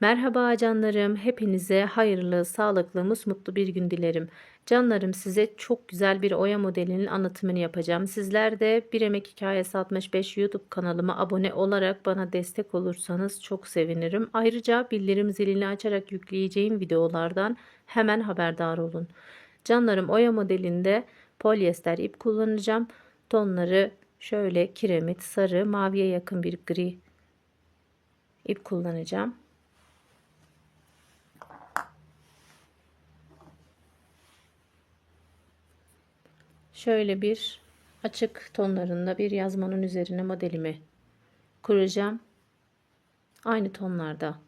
Merhaba canlarım. Hepinize hayırlı, sağlıklı, mutlu bir gün dilerim. Canlarım size çok güzel bir oya modelinin anlatımını yapacağım. Sizler de Bir Emek Hikayesi 65 YouTube kanalıma abone olarak bana destek olursanız çok sevinirim. Ayrıca bildirim zilini açarak yükleyeceğim videolardan hemen haberdar olun. Canlarım oya modelinde polyester ip kullanacağım. Tonları şöyle kiremit, sarı, maviye yakın bir gri ip kullanacağım. Şöyle bir açık tonlarında bir yazmanın üzerine modelimi kuracağım. Aynı tonlarda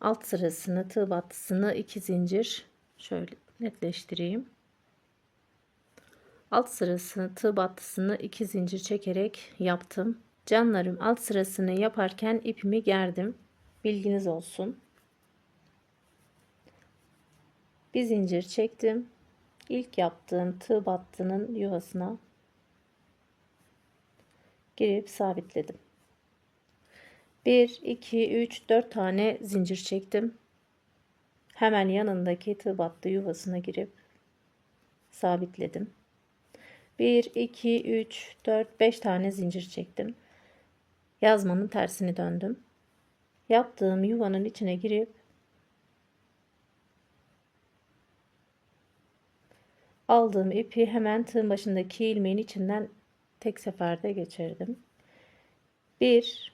alt sırasını, tığ battısını iki zincir şöyle netleştireyim. Alt sırasını, tığ battısını iki zincir çekerek yaptım. Canlarım alt sırasını yaparken ipimi gerdim. Bilginiz olsun. Bir zincir çektim ilk yaptığım tığ battının yuvasına girip sabitledim. 1 2 3 4 tane zincir çektim. Hemen yanındaki tığ battı yuvasına girip sabitledim. 1 2 3 4 5 tane zincir çektim. Yazmanın tersini döndüm. Yaptığım yuvanın içine girip aldığım ipi hemen tığın başındaki ilmeğin içinden tek seferde geçirdim. Bir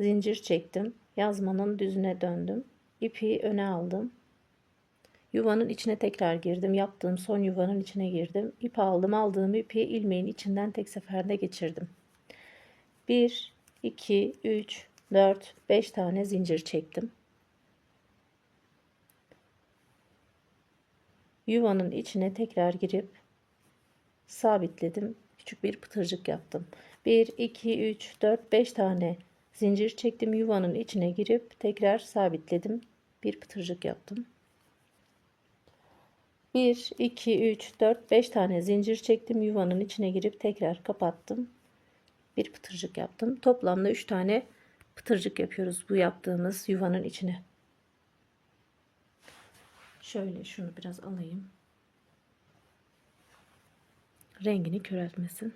zincir çektim. Yazmanın düzüne döndüm. İpi öne aldım. Yuvanın içine tekrar girdim. Yaptığım son yuvanın içine girdim. İp aldım. Aldığım ipi ilmeğin içinden tek seferde geçirdim. 1 2 3 4 5 tane zincir çektim. Yuvanın içine tekrar girip sabitledim. Küçük bir pıtırcık yaptım. 1, 2, 3, 4, 5 tane zincir çektim. Yuvanın içine girip tekrar sabitledim. Bir pıtırcık yaptım. 1, 2, 3, 4, 5 tane zincir çektim. Yuvanın içine girip tekrar kapattım. Bir pıtırcık yaptım. Toplamda 3 tane pıtırcık yapıyoruz bu yaptığımız yuvanın içine. Şöyle şunu biraz alayım. Rengini köreltmesin.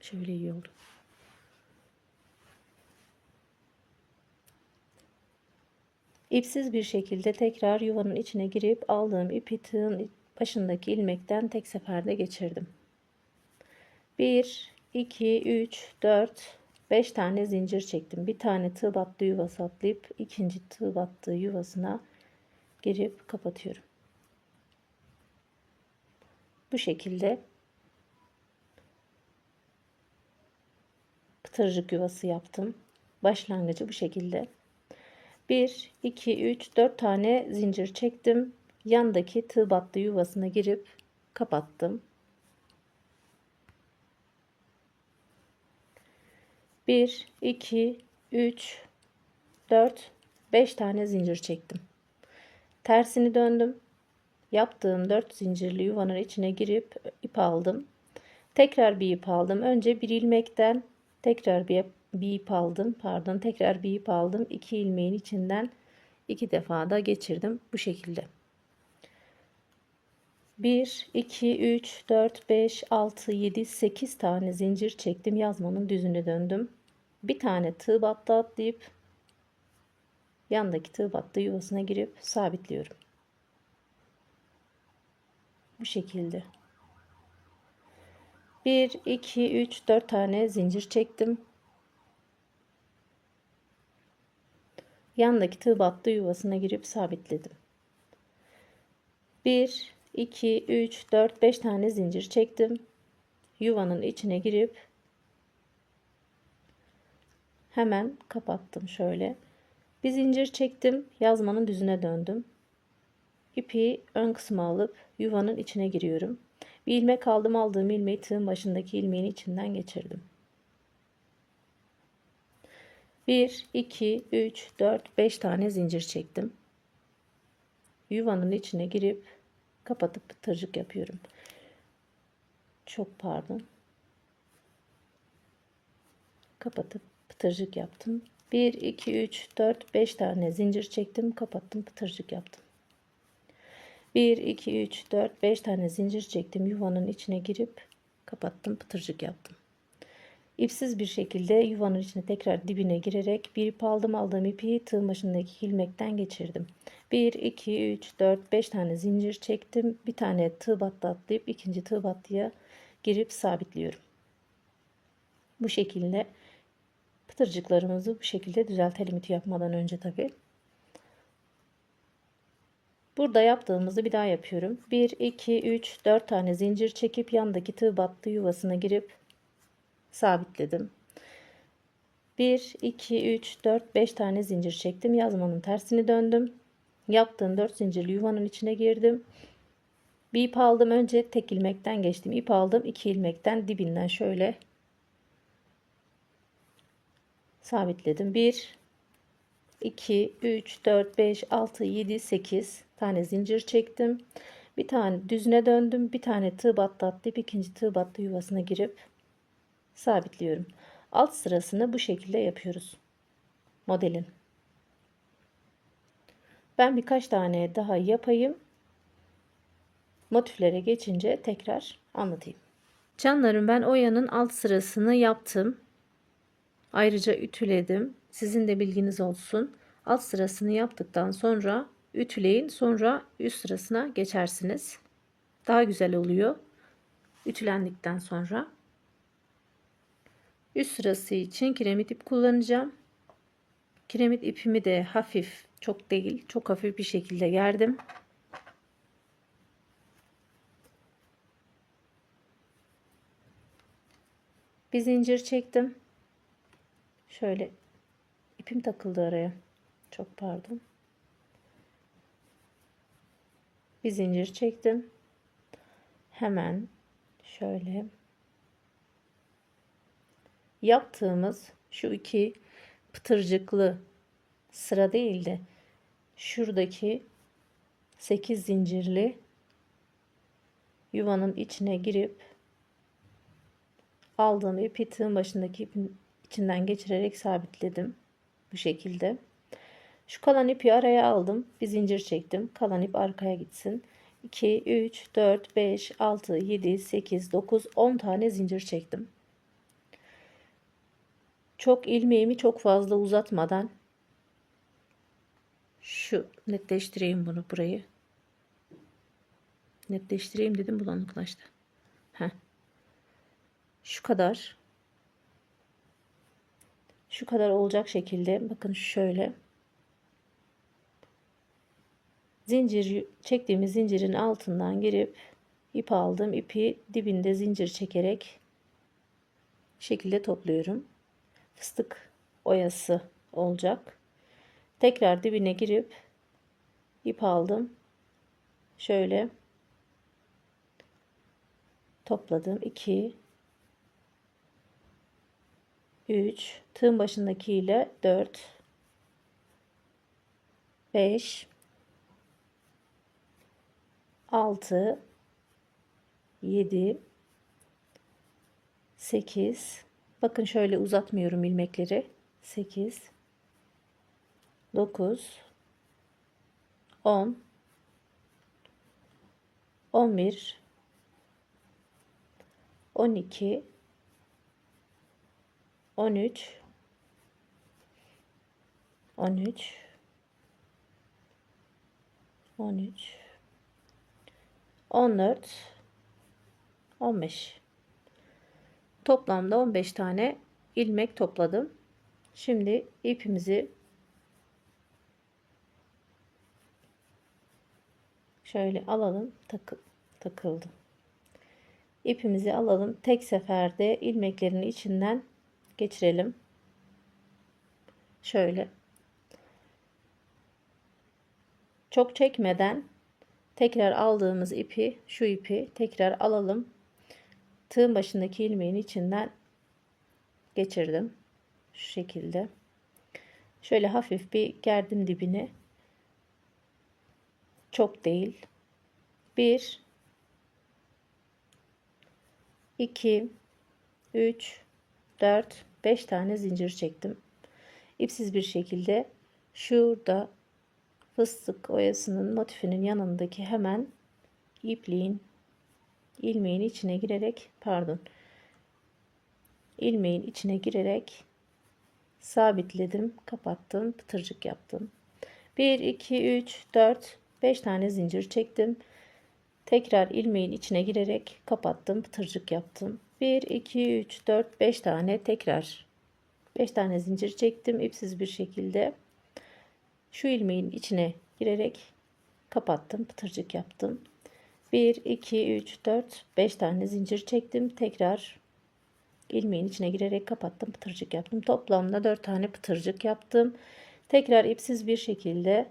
Şöyle iyi oldu. İpsiz bir şekilde tekrar yuvanın içine girip aldığım ipi tığın başındaki ilmekten tek seferde geçirdim. 1 2 3 4 5 tane zincir çektim. Bir tane tığ battı yuvası atlayıp ikinci tığ battığı yuvasına girip kapatıyorum. Bu şekilde pıtırcık yuvası yaptım. Başlangıcı bu şekilde. 1 2 3 4 tane zincir çektim. Yandaki tığ battı yuvasına girip kapattım. 1 2 3 4 5 tane zincir çektim. Tersini döndüm. Yaptığım 4 zincirli yuvanın içine girip ip aldım. Tekrar bir ip aldım. Önce bir ilmekten tekrar bir, bir ip aldım. Pardon, tekrar bir ip aldım. 2 ilmeğin içinden iki defa da geçirdim bu şekilde. 1 2 3 4 5 6 7 8 tane zincir çektim. Yazmanın düzüne döndüm bir tane tığ battı atlayıp yandaki tığ battı yuvasına girip sabitliyorum. Bu şekilde. 1 2 3 4 tane zincir çektim. Yandaki tığ battı yuvasına girip sabitledim. 1 2 3 4 5 tane zincir çektim. Yuvanın içine girip hemen kapattım şöyle. Bir zincir çektim. Yazmanın düzüne döndüm. İpi ön kısma alıp yuvanın içine giriyorum. Bir ilmek aldım. Aldığım ilmeği tığın başındaki ilmeğin içinden geçirdim. 1, 2, 3, 4, 5 tane zincir çektim. Yuvanın içine girip kapatıp tırcık yapıyorum. Çok pardon. Kapatıp pıtırcık yaptım. 1 2 3 4 5 tane zincir çektim, kapattım, pıtırcık yaptım. 1 2 3 4 5 tane zincir çektim, yuvanın içine girip kapattım, pıtırcık yaptım. İpsiz bir şekilde yuvanın içine tekrar dibine girerek bir ip aldım. Aldığım ipi tığ başındaki ilmekten geçirdim. 1, 2, 3, 4, 5 tane zincir çektim. Bir tane tığ battı atlayıp ikinci tığ battıya girip sabitliyorum. Bu şekilde pıtırcıklarımızı bu şekilde düzeltelim iti yapmadan önce tabi. Burada yaptığımızı bir daha yapıyorum. 1, 2, 3, 4 tane zincir çekip yandaki tığ battı yuvasına girip sabitledim. 1, 2, 3, 4, 5 tane zincir çektim. Yazmanın tersini döndüm. Yaptığım 4 zincirli yuvanın içine girdim. Bir ip aldım. Önce tek ilmekten geçtim. İp aldım. 2 ilmekten dibinden şöyle sabitledim. 1, 2, 3, 4, 5, 6, 7, 8 tane zincir çektim. Bir tane düzüne döndüm. Bir tane tığ battı atlayıp ikinci tığ battı yuvasına girip sabitliyorum. Alt sırasını bu şekilde yapıyoruz. Modelin. Ben birkaç tane daha yapayım. Motiflere geçince tekrar anlatayım. Canlarım ben oyanın alt sırasını yaptım. Ayrıca ütüledim. Sizin de bilginiz olsun. Alt sırasını yaptıktan sonra ütüleyin. Sonra üst sırasına geçersiniz. Daha güzel oluyor. Ütülendikten sonra. Üst sırası için kiremit ip kullanacağım. Kiremit ipimi de hafif, çok değil, çok hafif bir şekilde gerdim. Bir zincir çektim. Şöyle ipim takıldı araya. Çok pardon. Bir zincir çektim. Hemen şöyle yaptığımız şu iki pıtırcıklı sıra değildi. Şuradaki 8 zincirli yuvanın içine girip aldığım ipi tığın başındaki ipin içinden geçirerek sabitledim. Bu şekilde. Şu kalan ipi araya aldım. Bir zincir çektim. Kalan ip arkaya gitsin. 2, 3, 4, 5, 6, 7, 8, 9, 10 tane zincir çektim. Çok ilmeğimi çok fazla uzatmadan şu netleştireyim bunu burayı. Netleştireyim dedim bulanıklaştı. Heh. Şu kadar. Şu kadar olacak şekilde bakın şöyle. Zincir çektiğimiz zincirin altından girip ip aldım. ipi dibinde zincir çekerek şekilde topluyorum fıstık oyası olacak. Tekrar dibine girip ip aldım. Şöyle topladım. 2 3 tığın başındaki ile 4 5 6 7 8 Bakın şöyle uzatmıyorum ilmekleri. 8 9 10 11 12 13 13 13 14 15 Toplamda 15 tane ilmek topladım. Şimdi ipimizi şöyle alalım. Takı, takıldı. İpimizi alalım. Tek seferde ilmeklerin içinden geçirelim. Şöyle. Çok çekmeden tekrar aldığımız ipi, şu ipi tekrar alalım tığın başındaki ilmeğin içinden geçirdim. Şu şekilde. Şöyle hafif bir gerdim dibini. Çok değil. 1 2 3 4 5 tane zincir çektim. İpsiz bir şekilde şurada fıstık oyasının motifinin yanındaki hemen ipliğin ilmeğin içine girerek pardon ilmeğin içine girerek sabitledim kapattım pıtırcık yaptım. 1 2 3 4 5 tane zincir çektim. Tekrar ilmeğin içine girerek kapattım pıtırcık yaptım. 1 2 3 4 5 tane tekrar 5 tane zincir çektim ipsiz bir şekilde. Şu ilmeğin içine girerek kapattım pıtırcık yaptım 1 2 3 4 5 tane zincir çektim. Tekrar ilmeğin içine girerek kapattım. Pıtırcık yaptım. Toplamda 4 tane pıtırcık yaptım. Tekrar ipsiz bir şekilde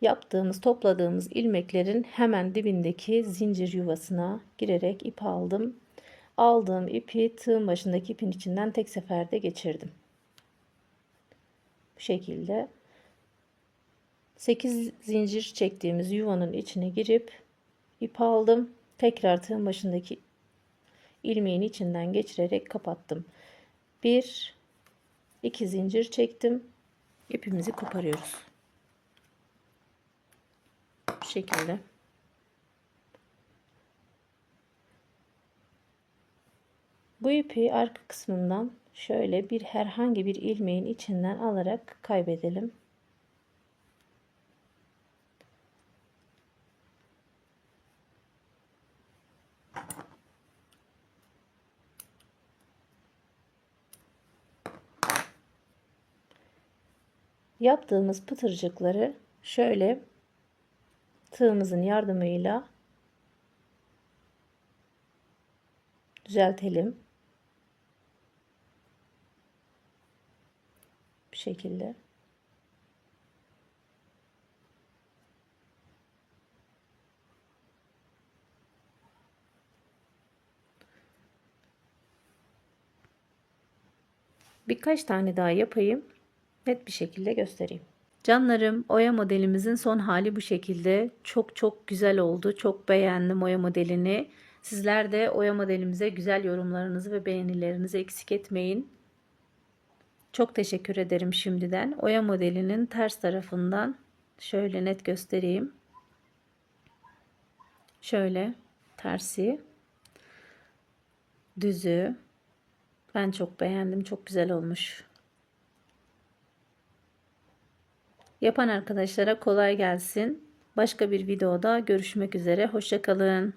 yaptığımız topladığımız ilmeklerin hemen dibindeki zincir yuvasına girerek ip aldım. Aldığım ipi tığın başındaki ipin içinden tek seferde geçirdim. Bu şekilde 8 zincir çektiğimiz yuvanın içine girip ip aldım. Tekrar tığın başındaki ilmeğin içinden geçirerek kapattım. 1 2 zincir çektim. İpimizi koparıyoruz. Bu şekilde. Bu ipi arka kısmından şöyle bir herhangi bir ilmeğin içinden alarak kaybedelim. Yaptığımız pıtırcıkları şöyle tığımızın yardımıyla düzeltelim. Bu şekilde. Birkaç tane daha yapayım net bir şekilde göstereyim. Canlarım oya modelimizin son hali bu şekilde. Çok çok güzel oldu. Çok beğendim oya modelini. Sizler de oya modelimize güzel yorumlarınızı ve beğenilerinizi eksik etmeyin. Çok teşekkür ederim şimdiden. Oya modelinin ters tarafından şöyle net göstereyim. Şöyle tersi, düzü. Ben çok beğendim. Çok güzel olmuş. Yapan arkadaşlara kolay gelsin. Başka bir videoda görüşmek üzere. Hoşçakalın.